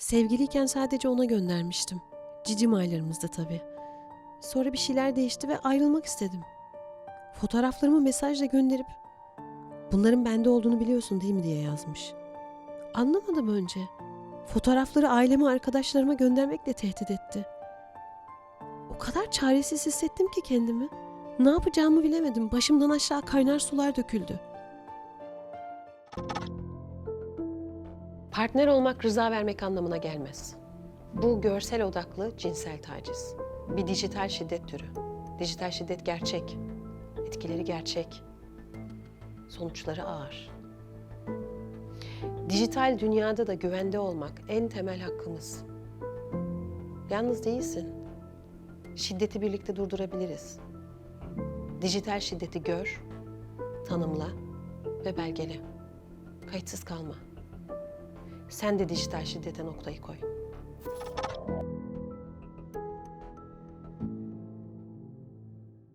Sevgiliyken sadece ona göndermiştim. Cicim aylarımızda tabii. Sonra bir şeyler değişti ve ayrılmak istedim. Fotoğraflarımı mesajla gönderip bunların bende olduğunu biliyorsun değil mi diye yazmış. Anlamadım önce. Fotoğrafları aileme, arkadaşlarıma göndermekle tehdit etti. O kadar çaresiz hissettim ki kendimi. Ne yapacağımı bilemedim. Başımdan aşağı kaynar sular döküldü. Partner olmak rıza vermek anlamına gelmez. Bu görsel odaklı cinsel taciz. Bir dijital şiddet türü. Dijital şiddet gerçek. Etkileri gerçek. Sonuçları ağır. Dijital dünyada da güvende olmak en temel hakkımız. Yalnız değilsin. Şiddeti birlikte durdurabiliriz. Dijital şiddeti gör, tanımla ve belgele. Kayıtsız kalma. Sen de dijital şiddete noktayı koy.